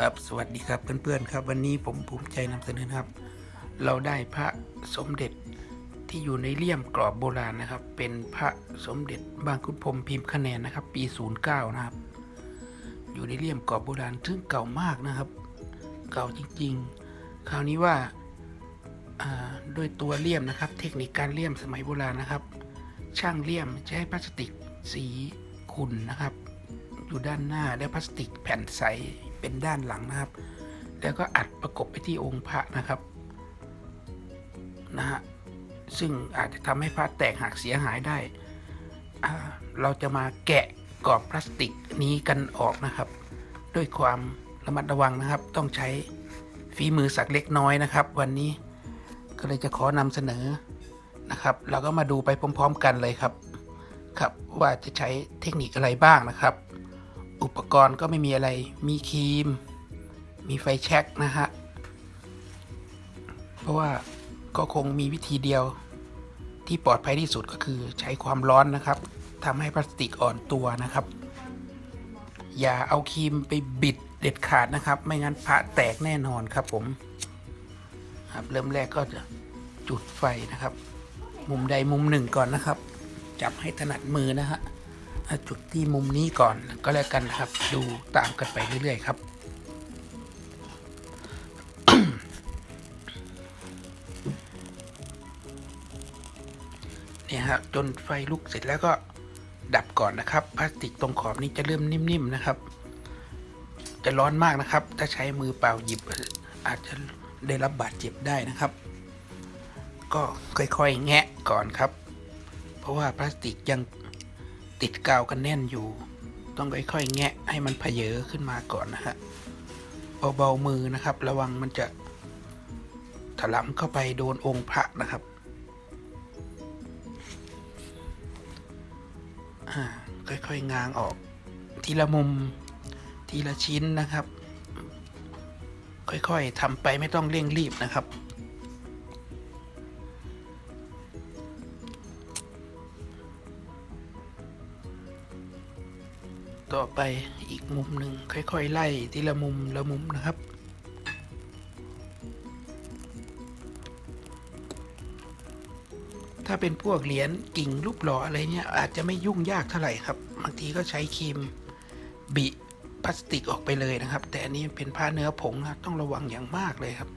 ครับสวัสดีครับเพื่อนๆครับ วันนี้ผมภูมิใจนำเสนอครับ เราได้พระสมเด็จที่อยู่ในเลี่ยมกรอบโบราณนะครับ เป็นพระสมเด็จบางขุนพรมพิมพ์คะแนนนะครับ ปี 09 นะครับ อยู่ในเลี่ยมกรอบโบราณซึ่งเก่ามากนะครับ เก่าจริงๆ คราวนี้ว่าอ่าด้วยตัวเลี่ยมนะครับ เทคนิคการเลี่ยมสมัยโบราณนะครับ ช่างเลี่ยมใช้พลาสติกสีขุ่นนะครับ อยู่ด้านหน้าและพลาสติกแผ่นใส เป็นด้านหลังนะครับ แล้วก็อัดประกบไปที่องค์พระนะครับนะฮะซึ่งอาจจะทำให้พระแตกหักเสียหายได้ เราจะมาแกะกรอบพลาสติกนี้กันออกนะครับ ด้วยความระมัดระวังนะครับ ต้องใช้ฝีมือสักเล็กน้อยนะครับ วันนี้ก็เลยจะขอนำเสนอนะครับ เราก็มาดูไปพร้อม ๆ กันเลยครับ ครับว่าจะใช้เทคนิคอะไรบ้างนะครับ อุปกรณ์ก็ไม่มีอะไร มีครีม มีไฟแช็กนะฮะ เพราะว่าก็คงมีวิธีเดียวที่ปลอดภัยที่สุดก็คือใช้ความร้อนนะครับทำให้พลาสติกอ่อนตัวนะครับ อย่าเอาครีมไปบิดเด็ดขาดนะครับ ไม่งั้นพระแตกแน่นอนครับผมครับเริ่มแรกก็จะจุดไฟนะครับ มุมใดมุมหนึ่งก่อนนะครับ จับให้ถนัดมือนะฮะอะ จุดที่มุมนี้ก่อนก็แล้วกันครับ ดูตามกันไปเรื่อยๆครับเนี่ยฮะจนไฟลุกเสร็จแล้วก็ดับก่อนนะครับ พลาสติกตรงขอบนี้จะเริ่มนิ่มๆนะครับ จะร้อนมากนะครับ ถ้าใช้มือเปล่าหยิบ อาจจะได้รับบาดเจ็บได้นะครับ ก็ค่อยๆแงะก่อนครับ เพราะว่าพลาสติกยัง ติดกาวกันแน่นอยู่ ต้องค่อยๆแงะให้มันเพเยอขึ้นมาก่อนนะฮะเบาๆมือนะครับ ระวังมันจะถลำเข้าไปโดนองค์พระนะครับอ่าค่อยๆ งางออก ทีละมุมทีละชิ้นนะครับ ค่อยๆทำไปไม่ต้องเร่งรีบนะครับ ต่อไปอีกมุมหนึ่งค่อย ๆ ไล่ทีละมุมละมุมนะครับ ถ้าเป็นพวกเหรียญกิ่งรูปหล่ออะไรเนี่ยอาจจะไม่ยุ่งยากเท่าไหร่ครับบางทีก็ใช้ครีมบิพลาสติกออกไปเลยนะครับ แต่อันนี้เป็นผ้าเนื้อผงนะต้องระวังอย่างมากเลยครับ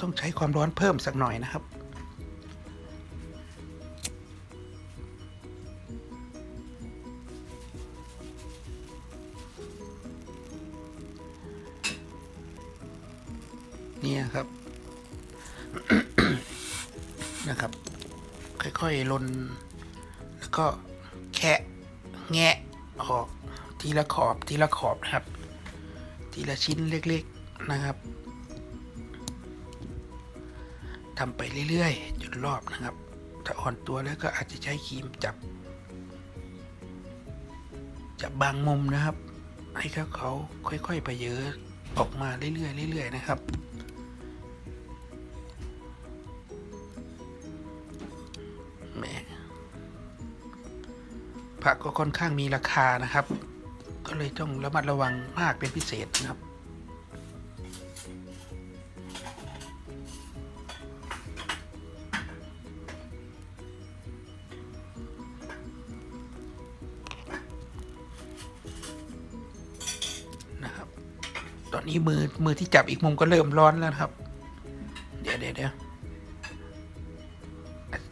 ต้องใช้ความร้อนเพิ่มสักหน่อยนะครับเนี่ยครับ นะครับ ค่อยๆลน แล้วก็แคะแงะออกทีละขอบทีละขอบนะครับ ทีละชิ้นเล็ก ๆนะครับ ทำไปเรื่อยๆจนรอบนะครับ ถ้าอ่อนตัวแล้วก็อาจจะใช้ครีมจับ จับบางมุมนะครับ ให้เขาเขาค่อยๆไปเยอะออกมาเรื่อยๆเรื่อยๆนะครับแหมผักก็ค่อนข้างมีราคานะครับ ก็เลยต้องระมัดระวังมากเป็นพิเศษนะครับ นี้มือมือที่จับอีกมุมก็เริ่มร้อนแล้วครับ เดี๋ยวเดี๋ยวเดี๋ยว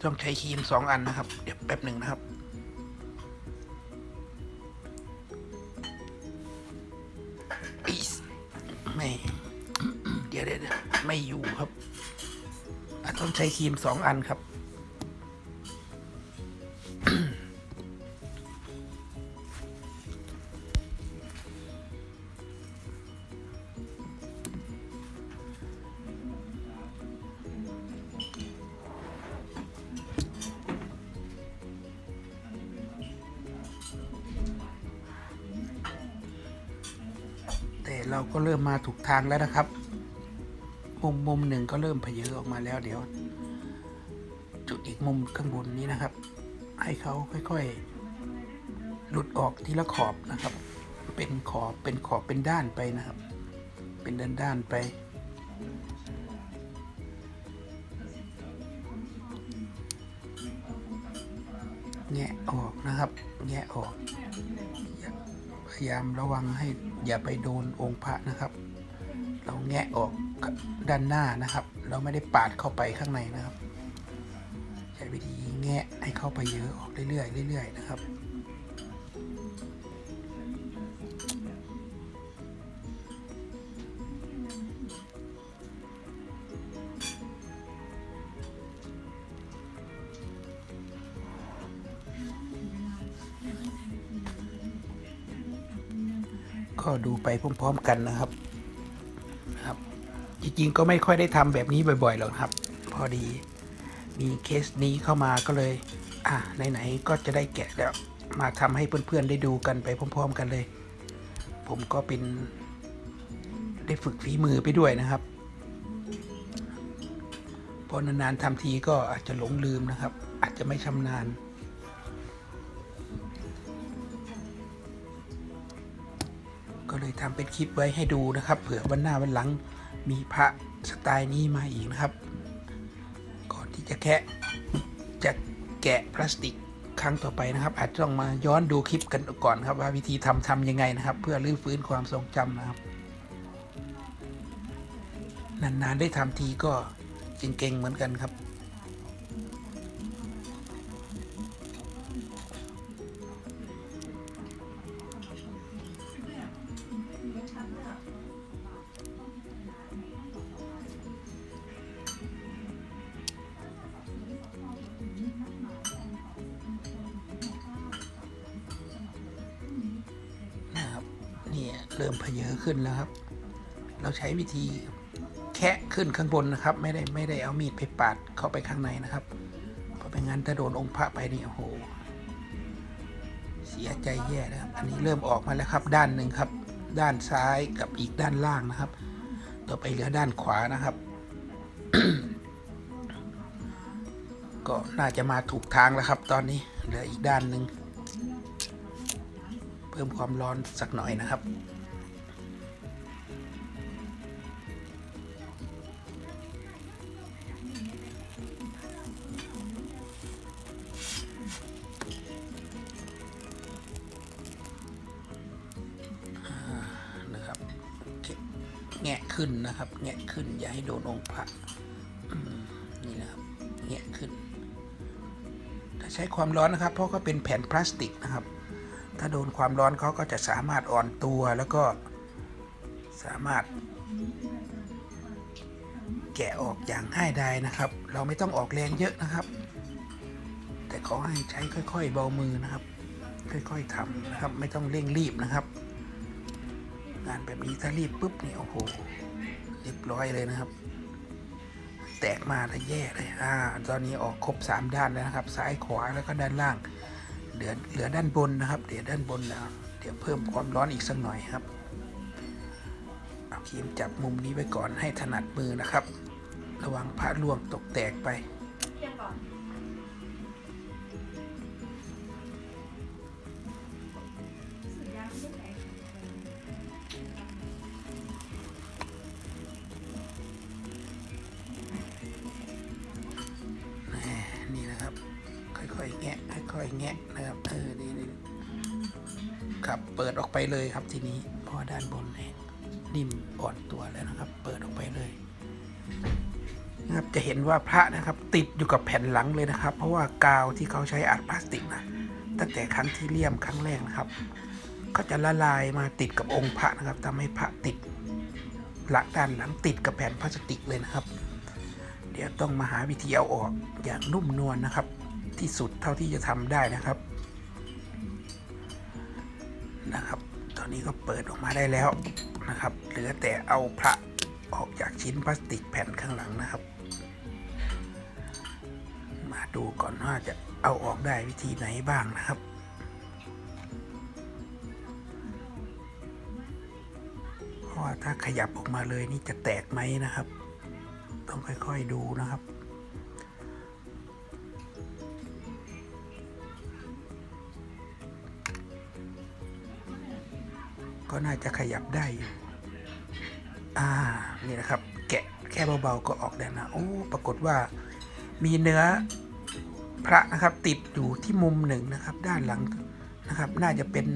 ต้องใช้ครีมสองอันนะครับ เดี๋ยวแป๊บหนึ่งนะครับ ไม่ เดี๋ยวเดี๋ยวไม่อยู่ครับ ต้องใช้ครีมสองอันครับ ทางแล้วนะครับ มุมมุมหนึ่งก็เริ่มเพเยอออกมาแล้วเดี๋ยว จุดอีกมุมข้างบนนี้นะครับ ให้เขาค่อยๆ หลุดออกทีละขอบนะครับ เป็นขอบเป็นขอบเป็นด้านไปนะครับ เป็นด้านด้านไปแงะออกนะครับ แงะออก พยายามระวังให้อย่าไปโดนองค์พระนะครับ เราแงะออกด้านหน้านะครับ เราไม่ได้ปาดเข้าไปข้างในนะครับ ใช้วิธีแงะให้เข้าไปเยอะออกเรื่อยๆเรื่อยๆนะครับก็ดูไปพร้อมๆกันนะครับนะครับ จริงๆก็ไม่ค่อยได้ทำแบบนี้บ่อยๆหรอกครับ พอดีมีเคสนี้เข้ามาก็เลย อะไหนๆก็จะได้แกะแล้วมาทำให้เพื่อนๆได้ดูกันไปพร้อม ๆ กันเลย ผมก็เป็น ได้ฝึกฝีมือไปด้วยนะครับพอนานๆทำทีก็อาจจะหลงลืมนะครับ อาจจะไม่ชำนาญก็เลยทำเป็นคลิปไว้ให้ดูนะครับ เผื่อวันหน้าวันหลัง มีพระสไตล์นี้มาอีกนะครับ ก่อนที่จะแคะจะแกะพลาสติกครั้งต่อไปนะครับ อาจจะต้องมาย้อนดูคลิปกันก่อนครับ ว่าวิธีทำทำยังไงนะครับ เพื่อรื้อฟื้นความทรงจำนะครับ นานๆได้ทำทีก็เก่งๆเหมือนกันครับนะครับ เริ่มเพเยอขึ้นแล้วครับ เราใช้วิธีแคะขึ้นข้างบนนะครับ ไม่ได้ไม่ได้เอามีดไปปาดเข้าไปข้างในนะครับ เพราะไม่งั้นถ้าโดนองค์พระไปนี่โอ้โห เสียใจแย่นะครับ อันนี้เริ่มออกมาแล้วครับ ด้านหนึ่งครับ ด้านซ้ายกับอีกด้านล่างนะครับ ต่อไปเหลือด้านขวานะครับ ก็น่าจะมาถูกทางแล้วครับ ตอนนี้เหลืออีกด้านหนึ่งเพิ่มความร้อนสักหน่อยนะครับ ขึ้นนะครับ แงะขึ้น อย่าให้โดนองค์พระนี่นะครับแงะขึ้นถ้าใช้ความร้อนนะครับ เพราะก็เป็นแผ่นพลาสติกนะครับ ถ้าโดนความร้อนเขาก็จะสามารถอ่อนตัวแล้วก็สามารถ แกะออกอย่างง่ายดายนะครับ เราไม่ต้องออกแรงเยอะนะครับ แต่ขอให้ใช้ค่อย ๆ เบามือนะครับ ค่อยๆทำนะครับ ไม่ต้องเร่งรีบนะครับ งานแบบนี้ถ้ารีบปุ๊บเนี่ยโอ้โห เรียบร้อยเลยนะครับ แตกมาแล้วแย่เลยอ่าตอนนี้ออกครบ 3 ด้านแล้วนะครับ ซ้ายขวาแล้วก็ด้านล่าง เหลือเหลือด้านบนนะครับเดี๋ยวด้านบนแล้วเดี๋ยวเพิ่มความร้อนอีกสักหน่อยครับเอาครีมจับมุมนี้ไว้ก่อนให้ถนัดมือนะครับ ระวังพระล่วงตกแตกไป ค่อยๆแงะค่อยๆแงะนะครับเออนี่นครับเปิดออกไปเลยครับทีนี้พราะว่าด้านบนเนี่ยนิ่มอ่อนตัวแล้วนะครับ เปิดออกไปเลยนะครับจะเห็นว่าพระนะครับ ติดอยู่กับแผ่นหลังเลยนะครับ เพราะว่ากาวที่เขาใช้อัดพลาสติกนะตั้งแต่ครั้งที่เลี่ยมครั้งแรกนะครับ ก็จะละลายมาติดกับองค์พระนะครับทำให้พระติดหลักด้านหลังติดกับแผ่นพลาสติกเลยนะครับ เดี๋ยวต้องมาหาวิธีเอาออกอย่างนุ่มนวลนะครับ ที่สุดเท่าที่จะทำได้นะครับนะครับ ตอนนี้ก็เปิดออกมาได้แล้วนะครับ เหลือแต่เอาพระออกจากชิ้นพลาสติกแผ่นข้างหลังนะครับ มาดูก่อนว่าจะเอาออกได้วิธีไหนบ้างนะครับอ๋อราะว่าถ้าขยับออกมาเลยนี่จะแตกไหมนะครับ ต้องค่อยๆดูนะครับ ก็น่าจะขยับได้อยู่อ่านี่นะครับ แกะแค่เบาๆก็ออกแล้วนะโอ้ปรากฏว่ามีเนื้อพระนะครับติดอยู่ที่มุมหนึ่งนะครับ ด้านหลังนะครับ น่าจะเป็น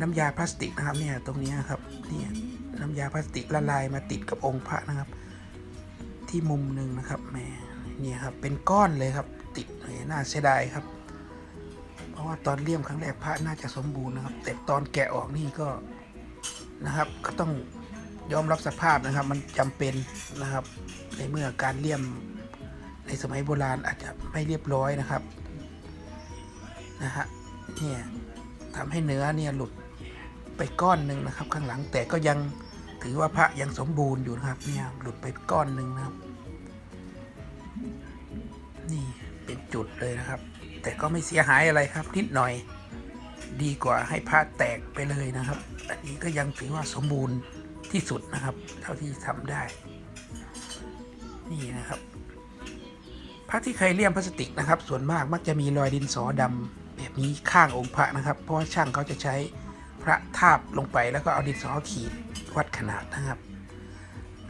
น้ำยาพลาสติกนะครับเนี่ยตรงนี้ครับเนี่ยน้ำยาพลาสติกละลายมาติดกับองค์พระนะครับ ที่มุมหนึ่งนะครับแหมเนี่ยครับเป็นก้อนเลยครับ ติดเลยน่าเสียดายครับ เพราะว่าตอนเลี่ยมครั้งแรกพระน่าจะสมบูรณ์นะครับ แต่ตอนแกะออกนี่ก็ นะครับ ก็ต้องยอมรับสภาพนะครับ มันจำเป็นนะครับ ในเมื่อการเลี่ยมในสมัยโบราณอาจจะไม่เรียบร้อยนะครับนะฮะเนี่ยทำให้เนื้อเนี่ยหลุดไปก้อนหนึ่งนะครับ ข้างหลังแต่ก็ยังถือว่าพระยังสมบูรณ์อยู่นะครับเนี่ยหลุดไปก้อนหนึ่งนะครับ นี่เป็นจุดเลยนะครับ แต่ก็ไม่เสียหายอะไรครับนิดหน่อย ดีกว่าให้พระแตกไปเลยนะครับ อันนี้ก็ยังถือว่าสมบูรณ์ที่สุดนะครับ เท่าที่ทำได้ นี่นะครับพระที่เคยเลี่ยมพลาสติกนะครับ ส่วนมากมักจะมีรอยดินสอดำแบบนี้ข้างองค์พระนะครับ เพราะช่างเขาจะใช้พระทาบลงไปแล้วก็เอาดินสอขีดวัดขนาดนะครับ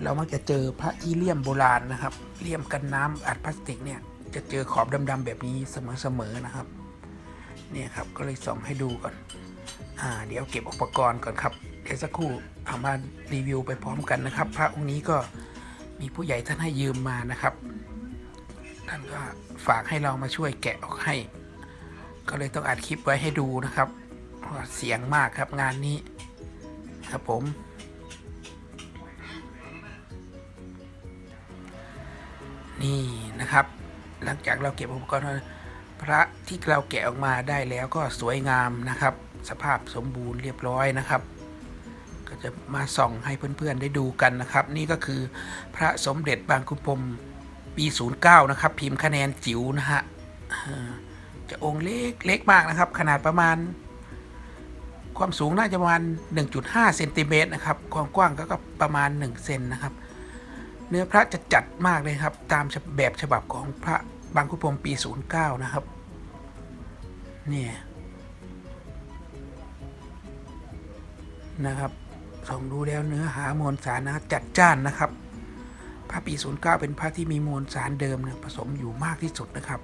เรามักจะเจอพระที่เลี่ยมโบราณนะครับเลี่ยมกันน้ำอัดพลาสติกเนี่ยจะเจอขอบดำๆแบบนี้เสมอๆนะครับ เนี่ยครับก็เลยส่องให้ดูก่อน อ่า เดี๋ยวเก็บอุปกรณ์ก่อนครับ เดี๋ยวสักครู่เอามารีวิวไปพร้อมกันนะครับ พระองค์นี้ก็มีผู้ใหญ่ท่านให้ยืมมานะครับ ท่านก็ฝากให้เรามาช่วยแกะออกให้ ก็เลยต้องอัดคลิปไว้ให้ดูนะครับเพราะเสียงมากครับงานนี้ครับผม นี่นะครับ หลังจากเราเก็บอุปกรณ์พระ ที่เราแกะออกมาได้แล้วก็สวยงามนะครับ สภาพสมบูรณ์เรียบร้อยนะครับ ก็จะมาส่องให้เพื่อนๆได้ดูกันนะครับ นี่ก็คือพระสมเด็จบางขุนพรมปี 09 นะครับ พิมพ์คะแนนจิ๋วนะฮะจะองค์เล็กเล็กมากนะครับ ขนาดประมาณ ความสูงน่าจะประมาณ 1.5เซนติเมตรนะครับความกว้างก็ประมาณ 1 เซนนะครับ เนื้อพระจะจัดมากเลยครับ ตามแบบฉบับของพระบางขุนพรมปี 09 นะครับ เนี่ยนะครับส่องดูแล้วเนื้อหามวลสารนะจัดจ้านนะครับพระปี 09 เป็นพระที่มีมวลสารเดิมนี่ยผสมอยู่มากที่สุดนะครับ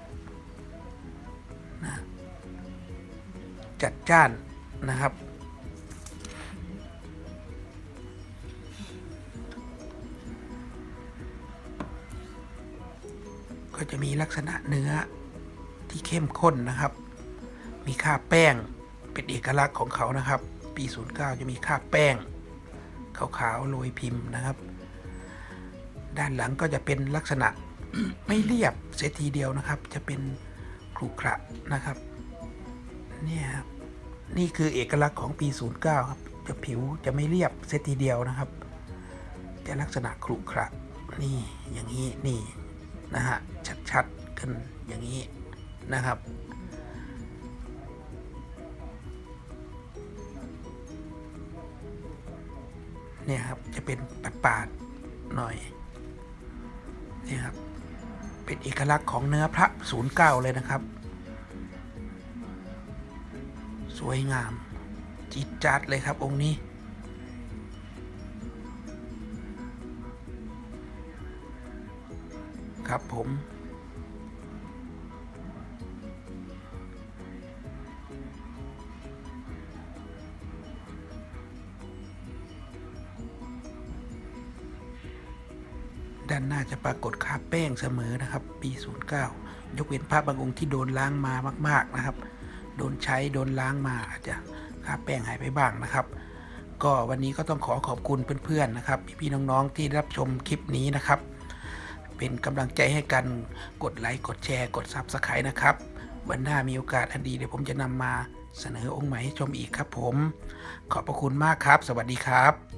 นะจัดจ้านนะครับ ก็จะมีลักษณะเนื้อที่เข้มข้นนะครับ มีค่าแป้งเป็นเอกลักษณ์ของเขานะครับ ปี 09 จะมีค่าแป้งขาวๆโรยพิมพ์นะครับ ด้านหลังก็จะเป็นลักษณะไม่เรียบเสียทีเดียวนะครับ จะเป็นครุขระนะครับเนี่ยครับนี่คือเอกลักษณ์ของปี 09 ครับ จะผิวจะไม่เรียบเสียทีเดียวนะครับ จะลักษณะครุขระนี่อย่างนี้นี่นะฮะชัดๆกันอย่างนี้นะครับ เนี่ยครับจะเป็นปาดๆหน่อยเนี่ยครับเป็นเอกลักษณ์ของเนื้อพระศูนย์เก้าเลยนะครับ สวยงามจิตจัดเลยครับองค์นี้ ครับผม ด้านหน้าจะปรากฏค่าแป้งเสมอนะครับ ปี 09 ยกเว้นภาพบางองค์ที่โดนล้างมามาก ๆนะครับ โดนใช้โดนล้างมาอาจจะค่าแป้งหายไปบ้างนะครับ ก็วันนี้ก็ต้องขอขอบคุณเพื่อนๆนะครับ พี่ๆน้องๆที่รับชมคลิปนี้นะครับ เป็นกำลังใจให้กันกดไลค์กดแชร์ กดซับสไครต์นะครับวันหน้ามีโอกาสอันดีเดี๋ยวผมจะนำมาเสนอองค์ใหม่ให้ชมอีกครับผม ขอบพระคุณมากครับ สวัสดีครับ